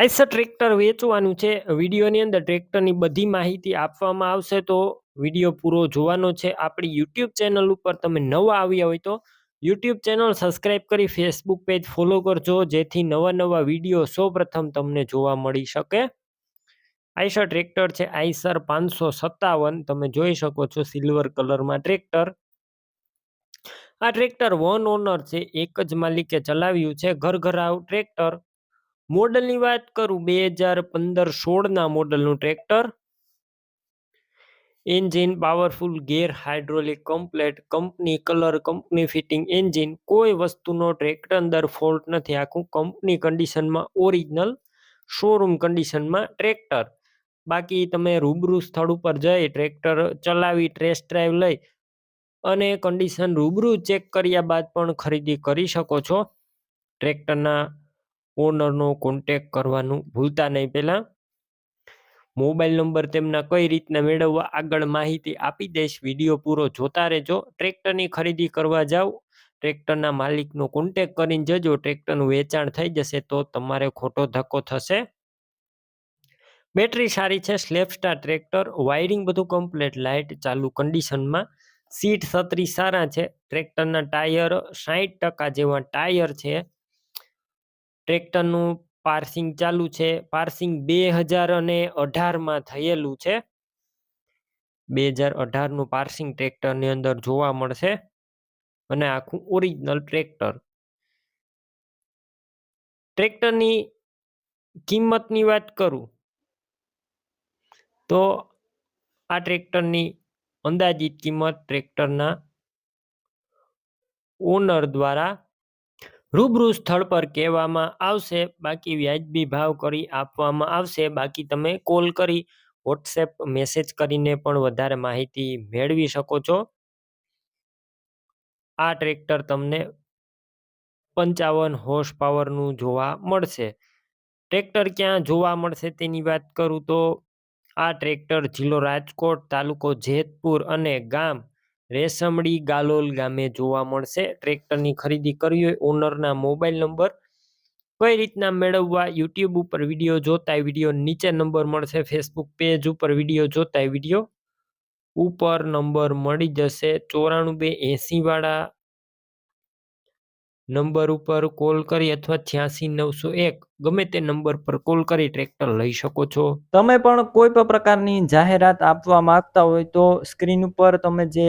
Eicher tractor વેચવાનું છે. વિડીયોની અંદર ટ્રેક્ટરની બધી માહિતી આપવામાં આવશે, તો વીડિયો પૂરો જોવાનો છે. આપણી યુટ્યુબ ચેનલ ઉપર તમે નવા આવ્યા હોય તો યુટ્યુબ ચેનલ સબસ્ક્રાઇબ કરી ફેસબુક પેજ ફોલો કરજો, જેથી નવા નવા વીડિયો સૌપ્રથમ તમને જોવા મળી શકે. આઈસર ટ્રેક્ટર છે, આઈસર પાંચસો સત્તાવન. તમે જોઈ શકો છો સિલ્વર કલરમાં ટ્રેક્ટર. આ ટ્રેક્ટર વન ઓનર છે, એક જ માલિકે ચલાવ્યું છે. ઘર ઘરાવ ટ્રેક્ટર. મોડલની વાત કરું બે હજાર પંદર સોળના મોડલનું tractor. Engine powerful, gear hydraulic, complete company, colour company, fitting engine. કોઈ વસ્તુનો ટ્રેક્ટર અંદર ફોલ્ટ નથી. આખું કંપની કન્ડિશનમાં ઓરિજિનલ શોરૂમ કન્ડિશનમાં ટ્રેક્ટર. બાકી તમે રૂબરૂ સ્થળ ઉપર જઈ ટ્રેક્ટર ચલાવી ટ્રેસ ડ્રાઈવ લઈ અને કન્ડિશન રૂબરૂ ચેક કર્યા બાદ પણ ખરીદી કરી શકો છો. ટ્રેક્ટરના ઓનરનો કોન્ટેક કરવાનું ભૂલતા નહીં. પહેલાં મોબાઈલ નંબર તેમના કઈ રીતના મેળવવા આગળ માહિતી આપી દઈશ. વીડિયો પૂરો જોતા રહેજો. ટ્રેક્ટરની ખરીદી કરવા જાઓ ટ્રેક્ટરના માલિકનો કોન્ટેક કરીને જજો. ટ્રેક્ટરનું વેચાણ થઈ જશે તો તમારે ખોટો ધક્કો થશે. બેટરી સારી છે. સ્લેપસ્ટાર ટ્રેક્ટર વાયરિંગ બધું કમ્પ્લીટ લાઇટ ચાલુ કન્ડિશનમાં સીટ છત્રી સારા છે. ટ્રેક્ટરના ટાયર સાહીઠ ટકા જેવા ટાયર છે. ટ્રેક્ટરનું પાર્સિંગ ચાલુ છે. પાર્સિંગ બે હજાર અને અઢારમાં થયેલું છે. બે હજાર અઢારનું પાર્સિંગ ટ્રેક્ટરની અંદર જોવા મળશે. અને આખું ઓરિજિનલ ટ્રેક્ટર. ટ્રેક્ટરની કિંમતની વાત કરું, તો આ ટ્રેક્ટરની અંદાજિત કિંમત ટ્રેક્ટરના ઓનર દ્વારા રૂબરૂ સ્થળ પર કહેવામાં આવશે. બાકી વ્યાજબી ભાવ કરી આપવામાં આવશે. બાકી તમે કોલ કરી, વોટ્સએપ મેસેજ કરીને પણ વધારે માહિતી મેળવી શકો છો. આ ટ્રેક્ટર તમને પંચાવન હોર્સ પાવરનું જોવા મળશે. ટ્રેક્ટર ક્યાં જોવા મળશે તેની વાત કરું તો, આ ટ્રેક્ટર જિલ્લો રાજકોટ તાલુકો જેતપુર અને ગામ રેશમડી ગાલોલ ગામે જોવા મળશે. ટ્રેક્ટરની ખરીદી કરવી હોય ઓનરના મોબાઈલ નંબર. કઈ રીતના મેળવવા યુટ્યુબ ઉપર વીડિયો જોતા વીડિયો નીચે નંબર મળશે. ફેસબુક પેજ ઉપર વીડિયો જોતા વીડિયો ઉપર નંબર મળી જશે. ચોરાણું બે એંસીવાળા નંબર ઉપર કોલ કરી અથવા છ્યાસી નવસો એક. ગમે તે નંબર પર કોલ કરી ટ્રેક્ટર લઈ શકો છો. તમે પણ કોઈ પણ પ્રકારની જાહેરાત આપવા માંગતા હોય તો સ્ક્રીન ઉપર તમે જે